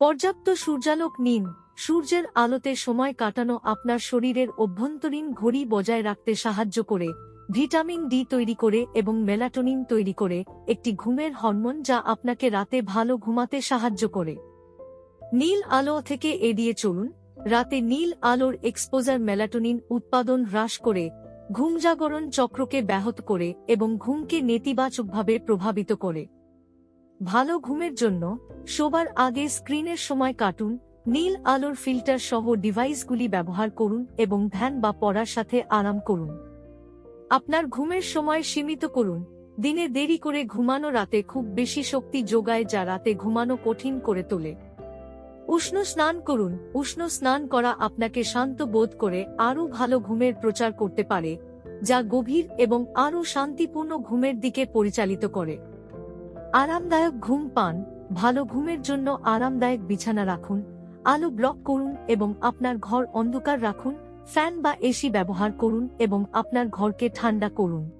পর্যাপ্ত সূর্যালোক নিন। সূর্যের আলোতে সময় কাটানো আপনার শরীরের অভ্যন্তরীণ ঘড়ি বজায় রাখতে সাহায্য করে। ভিটামিন ডি তৈরি করে এবং মেলাটোনিন তৈরি করে একটি ঘুমের হরমোন যা আপনাকে রাতে ভালো ঘুমাতে সাহায্য করে। নীল আলো থেকে এড়িয়ে চলুন। রাতে নীল আলোর এক্সপোজার মেলাটোনিন উৎপাদন হ্রাস করে ঘুমজাগরণ চক্রকে ব্যাহত করে এবং ঘুমকে নেতিবাচকভাবে প্রভাবিত করে। ভালো ঘুমের জন্য শোবার আগে স্ক্রিনের সময় কাটুন, নীল আলোর ফিল্টার সহ ডিভাইসগুলি ব্যবহার করুন এবং ধ্যান বা পড়ার সাথে আরাম করুন। আপনার ঘুমের সময় সীমিত করুন। দিনে দেরি করে ঘুমানো রাতে খুব বেশি শক্তি যোগায় যা রাতে ঘুমানো কঠিন করে তোলে। উষ্ণ স্নান করুন। উষ্ণ স্নান করা আপনাকে শান্ত বোধ করে আরও ভালো ঘুমের প্রচার করতে পারে, যা গভীর এবং আরও শান্তিপূর্ণ ঘুমের দিকে পরিচালিত করে। আরামদায়ক ঘুম পান, ভালো ঘুমের জন্য আরামদায়ক বিছানা রাখুন, আলো ব্লক করুন এবং আপনার ঘর অন্ধকার রাখুন, ফ্যান বা এসি ব্যবহার করুন এবং আপনার ঘরকে ঠান্ডা করুন।